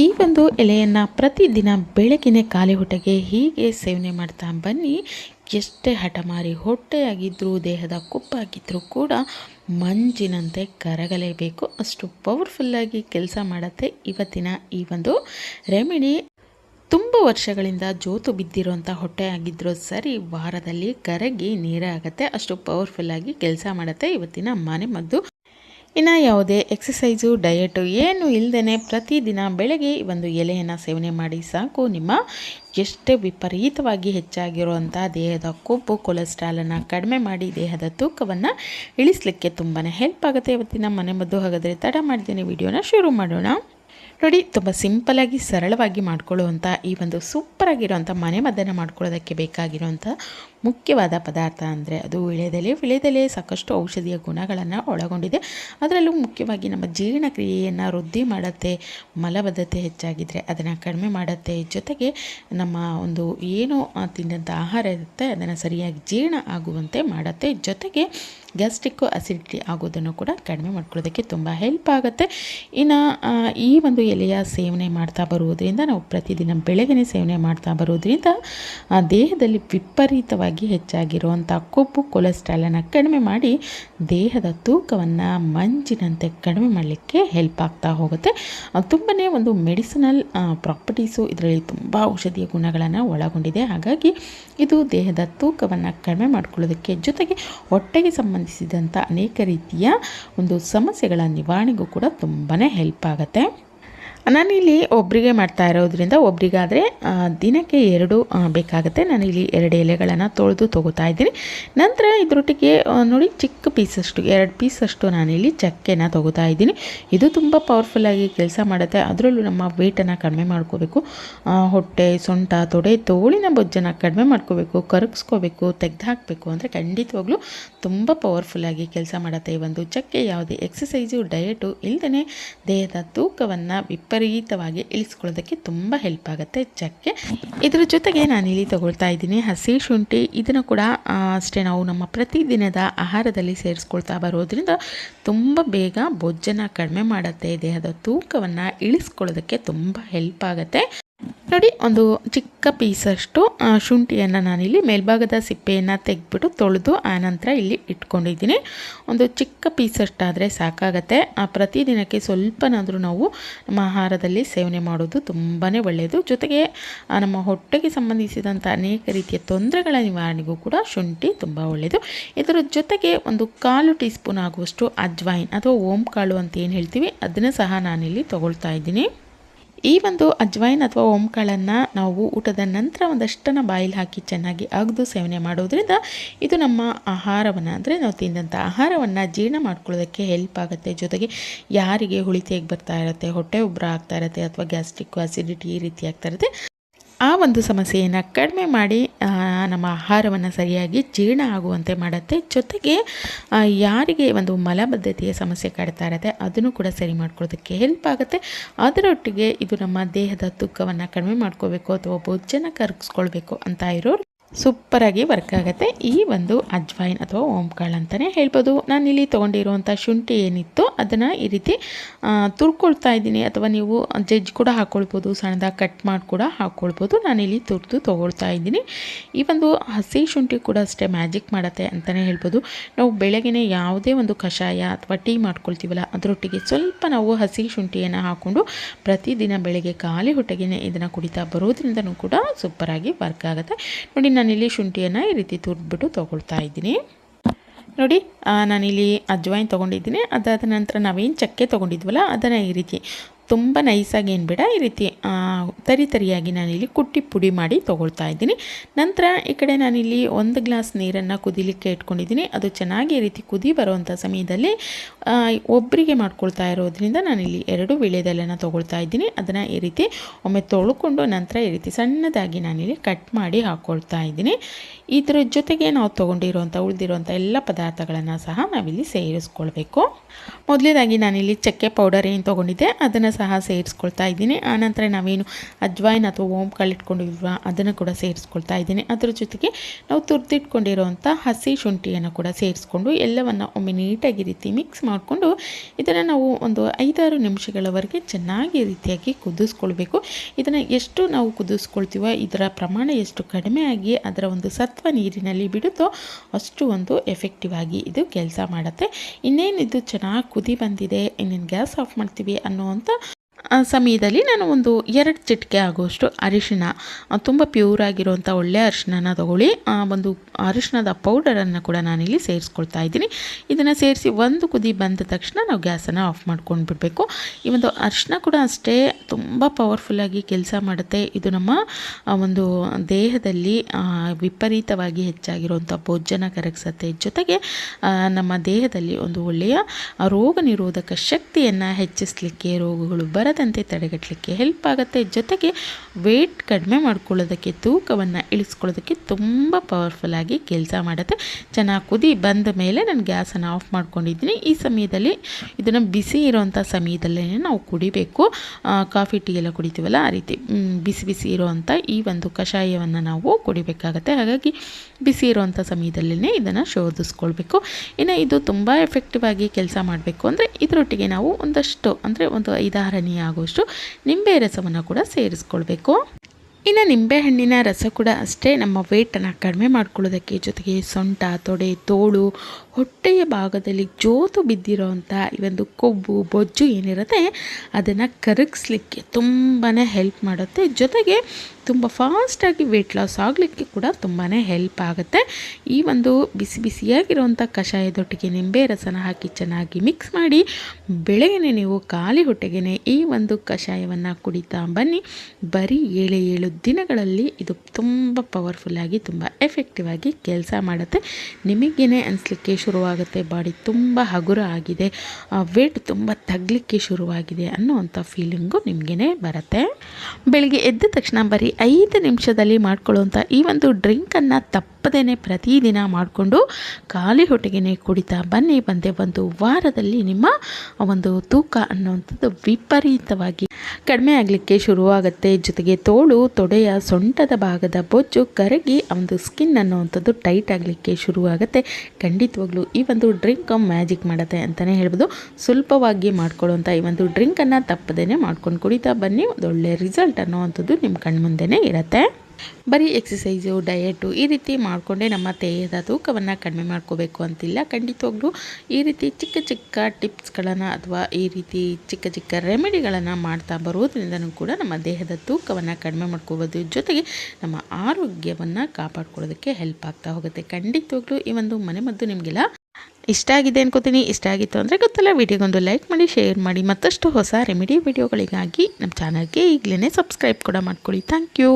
ಈ ಒಂದು ಎಲೆಯನ್ನು ಪ್ರತಿದಿನ ಬೆಳಗಿನ ಖಾಲಿ ಹೊಟ್ಟೆಗೆ ಹೀಗೆ ಸೇವನೆ ಮಾಡ್ತಾ ಬನ್ನಿ. ಎಷ್ಟೇ ಹಠಮಾರಿ ಹೊಟ್ಟೆಯಾಗಿದ್ದರೂ ದೇಹದ ಕುಪ್ಪಾಗಿದ್ದರೂ ಕೂಡ ಮಂಜಿನಂತೆ ಕರಗಲೇಬೇಕು. ಅಷ್ಟು ಪವರ್ಫುಲ್ಲಾಗಿ ಕೆಲಸ ಮಾಡುತ್ತೆ ಇವತ್ತಿನ ಈ ಒಂದು ರೆಮಿಡಿ. ತುಂಬ ವರ್ಷಗಳಿಂದ ಜೋತು ಬಿದ್ದಿರೋಂಥ ಹೊಟ್ಟೆ ಸರಿ, ವಾರದಲ್ಲಿ ಕರಗಿ ನೀರಾಗತ್ತೆ ಅಷ್ಟು ಪವರ್ಫುಲ್ಲಾಗಿ ಕೆಲಸ ಮಾಡುತ್ತೆ ಇವತ್ತಿನ ಮನೆ ಮದ್ದು ಇನ್ನು ಯಾವುದೇ ಎಕ್ಸಸೈಸು ಡಯಟು ಏನು ಇಲ್ಲದೇ ಪ್ರತಿದಿನ ಬೆಳಗ್ಗೆ ಒಂದು ಎಲೆಯನ್ನು ಸೇವನೆ ಮಾಡಿ ಸಾಕು. ನಿಮ್ಮ ಎಷ್ಟೇ ವಿಪರೀತವಾಗಿ ಹೆಚ್ಚಾಗಿರುವಂಥ ದೇಹದ ಕೊಬ್ಬು ಕೊಲೆಸ್ಟ್ರಾಲನ್ನು ಕಡಿಮೆ ಮಾಡಿ ದೇಹದ ತೂಕವನ್ನು ಇಳಿಸಲಿಕ್ಕೆ ತುಂಬಾ ಹೆಲ್ಪ್ ಆಗುತ್ತೆ. ಇವತ್ತಿನ ಮನೆ ಮದ್ದು ಹಾಗಾದರೆ ತಡ ಮಾಡಿದ್ದೇನೆ ವಿಡಿಯೋನ ಶುರು ಮಾಡೋಣ. ನೋಡಿ, ತುಂಬ ಸಿಂಪಲಾಗಿ ಸರಳವಾಗಿ ಮಾಡ್ಕೊಳ್ಳುವಂಥ ಈ ಒಂದು ಸೂಪರಾಗಿರುವಂಥ ಮನೆ ಮದ್ದನ್ನು ಮಾಡ್ಕೊಳ್ಳೋದಕ್ಕೆ ಬೇಕಾಗಿರುವಂಥ ಮುಖ್ಯವಾದ ಪದಾರ್ಥ ಅಂದರೆ ಅದು ವಿಳೆದೆಲೆ ವಿಳೆದೆಲೆ ಸಾಕಷ್ಟು ಔಷಧೀಯ ಗುಣಗಳನ್ನು ಒಳಗೊಂಡಿದೆ. ಅದರಲ್ಲೂ ಮುಖ್ಯವಾಗಿ ನಮ್ಮ ಜೀರ್ಣಕ್ರಿಯೆಯನ್ನು ವೃದ್ಧಿ ಮಾಡುತ್ತೆ, ಮಲಬದ್ಧತೆ ಹೆಚ್ಚಾಗಿದ್ದರೆ ಅದನ್ನು ಕಡಿಮೆ ಮಾಡುತ್ತೆ. ಜೊತೆಗೆ ನಮ್ಮ ಒಂದು ಏನು ತಿಂದಂಥ ಆಹಾರ ಇರುತ್ತೆ ಅದನ್ನು ಸರಿಯಾಗಿ ಜೀರ್ಣ ಆಗುವಂತೆ ಮಾಡುತ್ತೆ. ಜೊತೆಗೆ ಗ್ಯಾಸ್ಟ್ರಿಕ್ಕು ಅಸಿಡಿಟಿ ಆಗೋದನ್ನು ಕೂಡ ಕಡಿಮೆ ಮಾಡ್ಕೊಳ್ಳೋದಕ್ಕೆ ತುಂಬ ಹೆಲ್ಪ್ ಆಗುತ್ತೆ. ಇನ್ನು ಈ ಒಂದು ಎಲೆಯ ಸೇವನೆ ಮಾಡ್ತಾ ಬರುವುದರಿಂದ, ನಾವು ಪ್ರತಿದಿನ ಬೆಳಗ್ಗೆ ಸೇವನೆ ಮಾಡ್ತಾ ಬರೋದ್ರಿಂದ ದೇಹದಲ್ಲಿ ವಿಪರೀತವಾಗಿ ಹೆಚ್ಚಾಗಿರುವಂಥ ಕೊಬ್ಬು, ಕೊಲೆಸ್ಟ್ರಾಲನ್ನು ಕಡಿಮೆ ಮಾಡಿ ದೇಹದ ತೂಕವನ್ನು ಮಂಜಿನಂತೆ ಕಡಿಮೆ ಮಾಡಲಿಕ್ಕೆ ಹೆಲ್ಪ್ ಆಗ್ತಾ ಹೋಗುತ್ತೆ. ತುಂಬಾ ಒಂದು ಮೆಡಿಸಿನಲ್ ಪ್ರಾಪರ್ಟೀಸು ಇದರಲ್ಲಿ ತುಂಬ ಔಷಧೀಯ ಗುಣಗಳನ್ನು ಒಳಗೊಂಡಿದೆ. ಹಾಗಾಗಿ ಇದು ದೇಹದ ತೂಕವನ್ನು ಕಡಿಮೆ ಮಾಡ್ಕೊಳ್ಳೋದಕ್ಕೆ ಜೊತೆಗೆ ಹೊಟ್ಟೆಗೆ ಸಂಬಂಧಿಸಿದಂಥ ಅನೇಕ ರೀತಿಯ ಒಂದು ಸಮಸ್ಯೆಗಳ ನಿವಾರಣೆಗೂ ಕೂಡ ತುಂಬಾ ಹೆಲ್ಪ್ ಆಗುತ್ತೆ. ನಾನಿಲ್ಲಿ ಒಬ್ಬರಿಗೆ ಮಾಡ್ತಾ ಇರೋದ್ರಿಂದ ಒಬ್ರಿಗಾದರೆ ದಿನಕ್ಕೆ ಎರಡು ಬೇಕಾಗುತ್ತೆ. ನಾನಿಲ್ಲಿ ಎರಡು ಎಲೆಗಳನ್ನು ತೊಳೆದು ತೊಗೋತಾ ಇದ್ದೀನಿ. ನಂತರ ಇದರೊಟ್ಟಿಗೆ ನೋಡಿ ಚಿಕ್ಕ ಪೀಸಷ್ಟು, ಎರಡು ಪೀಸಷ್ಟು ನಾನಿಲ್ಲಿ ಚಕ್ಕೆನ ತೊಗೋತಾ ಇದ್ದೀನಿ. ಇದು ತುಂಬ ಪವರ್ಫುಲ್ಲಾಗಿ ಕೆಲಸ ಮಾಡುತ್ತೆ. ಅದರಲ್ಲೂ ನಮ್ಮ ವೇಟನ್ನು ಕಡಿಮೆ ಮಾಡ್ಕೋಬೇಕು. ಹೊಟ್ಟೆ, ಸೊಂಟ, ತೊಡೆ, ತೋಳಿನ ಬೊಜ್ಜನ್ನು ಕಡಿಮೆ ಮಾಡ್ಕೋಬೇಕು. ಕರಗಿಸ್ಕೋಬೇಕು ತೆಗ್ದು ಹಾಕಬೇಕು ಅಂದರೆ ಖಂಡಿತವಾಗ್ಲೂ ತುಂಬ ಪವರ್ಫುಲ್ಲಾಗಿ ಕೆಲಸ ಮಾಡುತ್ತೆ ಈ ಒಂದು ಚಕ್ಕೆ. ಯಾವುದೇ ಎಕ್ಸಸೈಸು ಡಯಟು ಇಲ್ಲದೇ ದೇಹದ ತೂಕವನ್ನು ವಿಪ ವಿಪರೀತವಾಗಿ ಇಳಿಸ್ಕೊಳ್ಳೋದಕ್ಕೆ ತುಂಬ ಹೆಲ್ಪ್ ಆಗುತ್ತೆ ಚಕ್ಕೆ ಇದರ ಜೊತೆಗೆ ನಾನು ಇಲ್ಲಿ ತಗೊಳ್ತಾ ಇದ್ದೀನಿ ಹಸಿ ಶುಂಠಿ. ಇದನ್ನು ಕೂಡ ಅಷ್ಟೇ ನಾವು ನಮ್ಮ ಪ್ರತಿದಿನದ ಆಹಾರದಲ್ಲಿ ಸೇರಿಸ್ಕೊಳ್ತಾ ಬರೋದ್ರಿಂದ ತುಂಬ ಬೇಗ ಬೊಜ್ಜನ್ನು ಕಡಿಮೆ ಮಾಡುತ್ತೆ, ದೇಹದ ತೂಕವನ್ನು ಇಳಿಸ್ಕೊಳ್ಳೋದಕ್ಕೆ ತುಂಬ ಹೆಲ್ಪ್ ಆಗುತ್ತೆ. ನೋಡಿ, ಒಂದು ಚಿಕ್ಕ ಪೀಸಷ್ಟು ಶುಂಠಿಯನ್ನು ನಾನಿಲ್ಲಿ ಮೇಲ್ಭಾಗದ ಸಿಪ್ಪೆಯನ್ನು ತೆಗೆದ್ಬಿಟ್ಟು ತೊಳೆದು ಆನಂತರ ಇಲ್ಲಿ ಇಟ್ಕೊಂಡಿದ್ದೀನಿ. ಒಂದು ಚಿಕ್ಕ ಪೀಸಷ್ಟಾದರೆ ಸಾಕಾಗತ್ತೆ. ಪ್ರತಿದಿನಕ್ಕೆ ಸ್ವಲ್ಪನಾದರೂ ನಾವು ನಮ್ಮ ಆಹಾರದಲ್ಲಿ ಸೇವನೆ ಮಾಡೋದು ತುಂಬಾ ಒಳ್ಳೆಯದು ಜೊತೆಗೆ ನಮ್ಮ ಹೊಟ್ಟೆಗೆ ಸಂಬಂಧಿಸಿದಂಥ ಅನೇಕ ರೀತಿಯ ತೊಂದರೆಗಳ ನಿವಾರಣೆಗೂ ಕೂಡ ಶುಂಠಿ ತುಂಬ ಒಳ್ಳೆಯದು ಇದರ ಜೊತೆಗೆ ಒಂದು ಕಾಲು ಟೀ ಸ್ಪೂನ್ ಆಗುವಷ್ಟು ಅಜ್ವಾಯಿನ್, ಅಥವಾ ಓಂ ಕಾಳು ಅಂತ ಏನು ಹೇಳ್ತೀವಿ, ಅದನ್ನು ಸಹ ನಾನಿಲ್ಲಿ ತೊಗೊಳ್ತಾ ಇದ್ದೀನಿ. ಈ ಒಂದು ಅಜ್ವೈನ್ ಅಥವಾ ಓಂಕಾಳನ್ನು ನಾವು ಊಟದ ನಂತರ ಒಂದಷ್ಟನ್ನು ಬಾಯಿಲಿ ಹಾಕಿ ಚೆನ್ನಾಗಿ ಅಗದು ಸೇವನೆ ಮಾಡೋದ್ರಿಂದ ಇದು ನಮ್ಮ ಆಹಾರವನ್ನು, ಅಂದರೆ ನಾವು ತಿಂದಂಥ ಆಹಾರವನ್ನು ಜೀರ್ಣ ಮಾಡ್ಕೊಳ್ಳೋದಕ್ಕೆ ಹೆಲ್ಪ್ ಆಗುತ್ತೆ. ಜೊತೆಗೆ ಯಾರಿಗೆ ಹುಳಿತಿಯಾಗಿ ಬರ್ತಾ ಇರುತ್ತೆ, ಹೊಟ್ಟೆ ಉಬ್ಬರ ಆಗ್ತಾ ಇರುತ್ತೆ ಅಥವಾ ಗ್ಯಾಸ್ಟ್ರಿಕ್ ಆಸಿಡಿಟಿ ಈ ರೀತಿ ಆಗ್ತಾ ಇರುತ್ತೆ ಆ ಒಂದು ಸಮಸ್ಯೆಯನ್ನು ಕಡಿಮೆ ಮಾಡಿ ನಮ್ಮ ಆಹಾರವನ್ನು ಸರಿಯಾಗಿ ಜೀರ್ಣ ಆಗುವಂತೆ ಮಾಡುತ್ತೆ. ಜೊತೆಗೆ ಯಾರಿಗೆ ಒಂದು ಮಲಬದ್ಧತೆಯ ಸಮಸ್ಯೆ ಕಾಡ್ತಾ ಇರುತ್ತೆ, ಅದನ್ನು ಕೂಡ ಸರಿ ಮಾಡ್ಕೊಳ್ಳೋದಕ್ಕೆ ಹೆಲ್ಪ್ ಆಗುತ್ತೆ. ಅದರೊಟ್ಟಿಗೆ ಇದು ನಮ್ಮ ದೇಹದ ತೂಕವನ್ನು ಕಡಿಮೆ ಮಾಡ್ಕೋಬೇಕು ಅಥವಾ ಬೊಜ್ಜನ್ನು ಕರಗಿಸ್ಕೊಳ್ಬೇಕು ಅಂತ ಇರೋರು ಸೂಪರಾಗಿ ವರ್ಕ್ ಆಗುತ್ತೆ. ಈ ಒಂದು ಅಜ್ವಾಯಿನ್ ಅಥವಾ ಓಂಕಾಳು ಅಂತಲೇ ಹೇಳ್ಬೋದು. ನಾನಿಲ್ಲಿ ತೊಗೊಂಡಿರುವಂಥ ಶುಂಠಿ ಏನಿತ್ತು ಅದನ್ನು ಈ ರೀತಿ ತುರ್ಕೊಳ್ತಾ ಇದ್ದೀನಿ. ಅಥವಾ ನೀವು ಜಜ್ಜಿ ಕೂಡ ಹಾಕ್ಕೊಳ್ಬೋದು ಸಣ್ಣದಾಗಿ ಕಟ್ ಮಾಡಿ ಕೂಡ ಹಾಕ್ಕೊಳ್ಬೋದು ನಾನಿಲ್ಲಿ ತುರ್ದು ತೊಗೊಳ್ತಾ ಇದ್ದೀನಿ. ಈ ಒಂದು ಹಸಿ ಶುಂಠಿ ಕೂಡ ಅಷ್ಟೇ ಮ್ಯಾಜಿಕ್ ಮಾಡುತ್ತೆ ಅಂತಲೇ ಹೇಳ್ಬೋದು. ನಾವು ಬೆಳಗ್ಗೆ ಯಾವುದೇ ಒಂದು ಕಷಾಯ ಅಥವಾ ಟೀ ಮಾಡ್ಕೊಳ್ತೀವಲ್ಲ, ಅದರೊಟ್ಟಿಗೆ ಸ್ವಲ್ಪ ನಾವು ಹಸಿ ಶುಂಠಿಯನ್ನು ಹಾಕ್ಕೊಂಡು ಪ್ರತಿದಿನ ಬೆಳಗ್ಗೆ ಖಾಲಿ ಹೊಟ್ಟೆಗೆ ಇದನ್ನು ಕುಡಿತಾ ಬರೋದ್ರಿಂದನೂ ಕೂಡ ಸೂಪರಾಗಿ ವರ್ಕ್ ಆಗುತ್ತೆ. ನೋಡಿ ನಾನಿಲ್ಲಿ ಶುಂಠಿಯನ್ನು ಈ ರೀತಿ ತುರಿದ್ಬಿಟ್ಟು ತೊಗೊಳ್ತಾ ಇದ್ದೀನಿ. ನೋಡಿ ನಾನಿಲ್ಲಿ ಅಜ್ವಾಯಿನ್ ತೊಗೊಂಡಿದ್ದೀನಿ. ಅದಾದ ನಂತರ ನಾವೇನು ಚಕ್ಕೆ ತೊಗೊಂಡಿದ್ವಲ್ಲ, ಅದನ್ನು ಈ ರೀತಿ ತುಂಬ ನೈಸಾಗಿ ಏನು ಬೇಡ, ಈ ರೀತಿ ತರಿ ತರಿಯಾಗಿ ನಾನಿಲ್ಲಿ ಕುಟ್ಟಿ ಪುಡಿ ಮಾಡಿ ತೊಗೊಳ್ತಾ ಇದ್ದೀನಿ. ನಂತರ ಈ ಕಡೆ ನಾನಿಲ್ಲಿ ಒಂದು ಗ್ಲಾಸ್ ನೀರನ್ನು ಕುದಿಲಿಕ್ಕೆ ಇಟ್ಕೊಂಡಿದ್ದೀನಿ. ಅದು ಚೆನ್ನಾಗಿ ಈ ರೀತಿ ಕುದಿ ಬರುವಂಥ ಸಮಯದಲ್ಲಿ ಒಬ್ಬರಿಗೆ ಮಾಡ್ಕೊಳ್ತಾ ಇರೋದ್ರಿಂದ ನಾನಿಲ್ಲಿ ಎರಡು ವಿಳೆದೆಲೆನ ತೊಗೊಳ್ತಾ ಇದ್ದೀನಿ. ಅದನ್ನು ಈ ರೀತಿ ಒಮ್ಮೆ ತೊಳ್ಕೊಂಡು ನಂತರ ಈ ರೀತಿ ಸಣ್ಣದಾಗಿ ನಾನಿಲ್ಲಿ ಕಟ್ ಮಾಡಿ ಹಾಕ್ಕೊಳ್ತಾ ಇದ್ದೀನಿ. ಇದರ ಜೊತೆಗೆ ನಾವು ತೊಗೊಂಡಿರುವಂಥ, ಉಳಿದಿರುವಂಥ ಎಲ್ಲ ಪದಾರ್ಥಗಳನ್ನು ಸಹ ನಾವಿಲ್ಲಿ ಸೇರಿಸ್ಕೊಳ್ಬೇಕು. ಮೊದಲನೇದಾಗಿ ನಾನಿಲ್ಲಿ ಚಕ್ಕೆ ಪೌಡರ್ ಏನು ತೊಗೊಂಡಿದ್ದೆ, ಅದನ್ನು ಸಹ ಸೇರಿಸ್ಕೊಳ್ತಾ ಇದ್ದೀನಿ. ಆನಂತರ ನಾವೇನು ಅಜ್ವಾಯಿನ್ ಅಥವಾ ಓಮ್ ಇಟ್ಕೊಂಡಿಲ್ವ ಅದನ್ನು ಕೂಡ ಸೇರಿಸ್ಕೊಳ್ತಾ ಇದ್ದೀನಿ. ಅದರ ಜೊತೆಗೆ ನಾವು ತುರ್ದಿಟ್ಕೊಂಡಿರುವಂಥ ಹಸಿ ಶುಂಠಿಯನ್ನು ಕೂಡ ಸೇರಿಸ್ಕೊಂಡು ಎಲ್ಲವನ್ನು ಒಮ್ಮೆ ನೀಟಾಗಿ ರೀತಿ ಮಿಕ್ಸ್ ಮಾಡಿ ಮಾಡಿಕೊಂಡು ಇದನ್ನು ನಾವು ಒಂದು ಐದಾರು ನಿಮಿಷಗಳವರೆಗೆ ಚೆನ್ನಾಗಿ ರೀತಿಯಾಗಿ ಕುದಿಸ್ಕೊಳ್ಬೇಕು. ಇದನ್ನು ಎಷ್ಟು ನಾವು ಕುದಿಸ್ಕೊಳ್ತೀವೋ ಇದರ ಪ್ರಮಾಣ ಎಷ್ಟು ಕಡಿಮೆ ಆಗಿ ಅದರ ಒಂದು ಸತ್ವ ನೀರಿನಲ್ಲಿ ಬಿಡುತ್ತೋ ಅಷ್ಟು ಒಂದು ಎಫೆಕ್ಟಿವ್ ಆಗಿ ಇದು ಕೆಲಸ ಮಾಡುತ್ತೆ. ಇನ್ನೇನು ಚೆನ್ನಾಗಿ ಕುದಿ ಬಂದಿದೆ, ಇನ್ನೇನು ಗ್ಯಾಸ್ ಆಫ್ ಮಾಡ್ತೀವಿ ಅನ್ನೋವಂಥ ಆ ಸಮಯದಲ್ಲಿ ನಾನು ಒಂದು ಎರಡು ಚಿಟಿಕೆ ಆಗುವಷ್ಟು ಅರಿಶಿನ ತುಂಬ ಪ್ಯೂರ್ ಆಗಿರುವಂಥ ಒಳ್ಳೆಯ ಅರಿಶಿನ ತಗೊಳ್ಳಿ. ಒಂದು ಅರಿಶಿಣದ ಪೌಡರನ್ನು ಕೂಡ ನಾನಿಲ್ಲಿ ಸೇರಿಸ್ಕೊಳ್ತಾ ಇದ್ದೀನಿ. ಇದನ್ನು ಸೇರಿಸಿ ಒಂದು ಕುದಿ ಬಂದ ತಕ್ಷಣ ನಾವು ಗ್ಯಾಸನ್ನು ಆಫ್ ಮಾಡ್ಕೊಂಡು ಬಿಡಬೇಕು ಈ ಒಂದು ಅರಿಶಿನ ಕೂಡ ಅಷ್ಟೇ ತುಂಬ ಪವರ್ಫುಲ್ಲಾಗಿ ಕೆಲಸ ಮಾಡುತ್ತೆ. ಇದು ನಮ್ಮ ಒಂದು ದೇಹದಲ್ಲಿ ವಿಪರೀತವಾಗಿ ಹೆಚ್ಚಾಗಿರುವಂಥ ಭೋಜನ ಕರಗಿಸುತ್ತೆ ಜೊತೆಗೆ ನಮ್ಮ ದೇಹದಲ್ಲಿ ಒಂದು ಒಳ್ಳೆಯ ರೋಗ ನಿರೋಧಕ ಶಕ್ತಿಯನ್ನು ಹೆಚ್ಚಿಸಲಿಕ್ಕೆ ರೋಗಗಳು ಬರದಂತೆ ತಡೆಗಟ್ಟಲಿಕ್ಕೆ ಹೆಲ್ಪ್ ಆಗುತ್ತೆ. ಜೊತೆಗೆ ವೆಯ್ಟ್ ಕಡಿಮೆ ಮಾಡ್ಕೊಳ್ಳೋದಕ್ಕೆ, ತೂಕವನ್ನು ಇಳಿಸ್ಕೊಳ್ಳೋದಕ್ಕೆ ತುಂಬ ಪವರ್ಫುಲ್ ಆಗಿ ಕೆಲಸ ಮಾಡುತ್ತೆ. ಚೆನ್ನಾಗಿ ಕುದಿ ಬಂದ ಮೇಲೆ ನಾನು ಗ್ಯಾಸನ್ನು ಆಫ್ ಮಾಡ್ಕೊಂಡಿದ್ದೀನಿ. ಈ ಸಮಯದಲ್ಲಿ ಇದನ್ನು ಬಿಸಿ ಇರೋವಂಥ ಸಮಯದಲ್ಲೇ ನಾವು ಕುಡಿಬೇಕು. ಕಾಫಿ ಟೀ ಎಲ್ಲ ಕುಡಿತೀವಲ್ಲ, ಆ ರೀತಿ. ಬಿಸಿ ಬಿಸಿ ಇರೋವಂಥ ಈ ಒಂದು ಕಷಾಯವನ್ನು ನಾವು ಕುಡಿಬೇಕಾಗತ್ತೆ. ಹಾಗಾಗಿ ಬಿಸಿ ಇರೋವಂಥ ಸಮಯದಲ್ಲೇ ಇದನ್ನು ಶೋಧಿಸ್ಕೊಳ್ಬೇಕು. ಇನ್ನು ಇದು ತುಂಬ ಎಫೆಕ್ಟಿವ್ ಆಗಿ ಕೆಲಸ ಮಾಡಬೇಕು. ಅಂದರೆ ಇದರೊಟ್ಟಿಗೆ ನಾವು ಒಂದಷ್ಟು, ಅಂದರೆ ಒಂದು ಐದಾರನೇ ಆಗುವಷ್ಟು ನಿಂಬೆ ರಸವನ್ನು ಕೂಡ ಸೇರಿಸ್ಕೊಳ್ಬೇಕು. ಇನ್ನು ನಿಂಬೆಹಣ್ಣಿನ ರಸ ಕೂಡ ಅಷ್ಟೇ, ನಮ್ಮ ವೇಟನ್ನು ಕಡಿಮೆ ಮಾಡ್ಕೊಳ್ಳೋದಕ್ಕೆ ಜೊತೆಗೆ ಸೊಂಟ, ತೊಡೆ, ತೋಳು ಹೊಟ್ಟೆಯ ಭಾಗದಲ್ಲಿ ಜೋತು ಬಿದ್ದಿರೋವಂಥ ಈ ಒಂದು ಕೊಬ್ಬು, ಬೊಜ್ಜು ಏನಿರುತ್ತೆ, ಅದನ್ನು ಕರಗಿಸ್ಲಿಕ್ಕೆ ತುಂಬಾ ಹೆಲ್ಪ್ ಮಾಡುತ್ತೆ. ಜೊತೆಗೆ ತುಂಬ ಫಾಸ್ಟಾಗಿ ವೆಯ್ಟ್ ಲಾಸ್ ಆಗಲಿಕ್ಕೆ ಕೂಡ ತುಂಬಾ ಹೆಲ್ಪ್ ಆಗುತ್ತೆ. ಈ ಒಂದು ಬಿಸಿ ಬಿಸಿಯಾಗಿರುವಂಥ ಕಷಾಯದೊಟ್ಟಿಗೆ ನಿಂಬೆ ರಸನ ಹಾಕಿ ಚೆನ್ನಾಗಿ ಮಿಕ್ಸ್ ಮಾಡಿ ಬೆಳಗ್ಗೆ ನೀವು ಖಾಲಿ ಹೊಟ್ಟೆಗೆ ಈ ಒಂದು ಕಷಾಯವನ್ನು ಕುಡಿತಾ ಬನ್ನಿ. ಬರೀ ಏಳು ಏಳು ದಿನಗಳಲ್ಲಿ ಇದು ತುಂಬ ಪವರ್ಫುಲ್ಲಾಗಿ ತುಂಬ ಎಫೆಕ್ಟಿವ್ ಆಗಿ ಕೆಲಸ ಮಾಡುತ್ತೆ. ನಿಮಗೇನೆ ಅನಿಸ್ಲಿಕ್ಕೆ ಶುರುವಾಗುತ್ತೆ. ಬಾಡಿ ತುಂಬ ಹಗುರ ಆಗಿದೆ. ವೇಟ್ ತುಂಬ ತಗ್ಲಿಕ್ಕೆ ಶುರುವಾಗಿದೆ ಅನ್ನೋವಂಥ ಫೀಲಿಂಗು ನಿಮಗೇ ಬರುತ್ತೆ. ಬೆಳಿಗ್ಗೆ ಎದ್ದ ತಕ್ಷಣ ಬರೀ ಐದು ನಿಮಿಷದಲ್ಲಿ ಮಾಡ್ಕೊಳ್ಳುವಂಥ ಈ ಒಂದು ಡ್ರಿಂಕನ್ನು ತಪ್ಪದೇ ಪ್ರತಿದಿನ ಮಾಡಿಕೊಂಡು ಖಾಲಿ ಹೊಟ್ಟೆಗೆ ಕುಡಿತಾ ಬನ್ನಿ. ಬಂದೆ ಒಂದು ವಾರದಲ್ಲಿ ನಿಮ್ಮ ಒಂದು ತೂಕ ಅನ್ನುವಂಥದ್ದು ವಿಪರೀತವಾಗಿ ಕಡಿಮೆ ಆಗಲಿಕ್ಕೆ ಶುರುವಾಗುತ್ತೆ. ಜೊತೆಗೆ ತೋಳು, ತೊಡೆಯ, ಸೊಂಟದ ಭಾಗದ ಬೊಜ್ಜು, ಕರಗಿ ಒಂದು ಸ್ಕಿನ್ ಅನ್ನುವಂಥದ್ದು ಟೈಟ್ ಆಗಲಿಕ್ಕೆ ಶುರುವಾಗುತ್ತೆ. ಖಂಡಿತವಾಗ್ಲೂ ಈ ಒಂದು ಡ್ರಿಂಕ್ ಮ್ಯಾಜಿಕ್ ಮಾಡುತ್ತೆ ಅಂತಲೇ ಹೇಳ್ಬೋದು. ಸುಲಭವಾಗಿ ಮಾಡ್ಕೊಳ್ಳುವಂಥ ಈ ಒಂದು ಡ್ರಿಂಕನ್ನು ತಪ್ಪದೇ ಮಾಡ್ಕೊಂಡು ಕುಡಿತಾ ಬನ್ನಿ. ಒಂದು ಒಳ್ಳೆಯ ರಿಸಲ್ಟ್ ಅನ್ನೋವಂಥದ್ದು ನಿಮ್ಮ ಕಣ್ಮುಂದೆನೇ ಇರುತ್ತೆ. ಬರೀ ಎಕ್ಸಸೈಸು ಡಯಟು ಈ ರೀತಿ ಮಾಡಿಕೊಂಡೇ ನಮ್ಮ ದೇಹದ ತೂಕವನ್ನು ಕಡಿಮೆ ಮಾಡ್ಕೋಬೇಕು ಅಂತಿಲ್ಲ. ಖಂಡಿತವಾಗ್ಲೂ ಈ ರೀತಿ ಚಿಕ್ಕ ಚಿಕ್ಕ ಟಿಪ್ಸ್ಗಳನ್ನು ಅಥವಾ ಈ ರೀತಿ ಚಿಕ್ಕ ಚಿಕ್ಕ ರೆಮಿಡಿಗಳನ್ನು ಮಾಡ್ತಾ ಬರೋದ್ರಿಂದನೂ ಕೂಡ ನಮ್ಮ ದೇಹದ ತೂಕವನ್ನು ಕಡಿಮೆ ಮಾಡ್ಕೋಬೋದು. ಜೊತೆಗೆ ನಮ್ಮ ಆರೋಗ್ಯವನ್ನು ಕಾಪಾಡ್ಕೊಳ್ಳೋದಕ್ಕೆ ಹೆಲ್ಪ್ ಆಗ್ತಾ ಹೋಗುತ್ತೆ. ಖಂಡಿತವಾಗ್ಲೂ ಈ ಒಂದು ಮನೆಮದ್ದು ನಿಮಗೆಲ್ಲ ಇಷ್ಟ ಆಗಿದೆ ಅನ್ಕೋತೀನಿ. ಇಷ್ಟ ಆಗಿತ್ತು ಅಂದರೆ ಗೊತ್ತಲ್ಲ ವಿಡಿಯೋಗೊಂದು ಲೈಕ್ ಮಾಡಿ ಶೇರ್ ಮಾಡಿ, ಮತ್ತಷ್ಟು ಹೊಸ ರೆಮಿಡಿ ವಿಡಿಯೋಗಳಿಗಾಗಿ ನಮ್ಮ ಚಾನಲ್ಗೆ ಈಗಲೇ ಸಬ್ಸ್ಕ್ರೈಬ್ ಕೂಡ ಮಾಡ್ಕೊಳ್ಳಿ. Thank you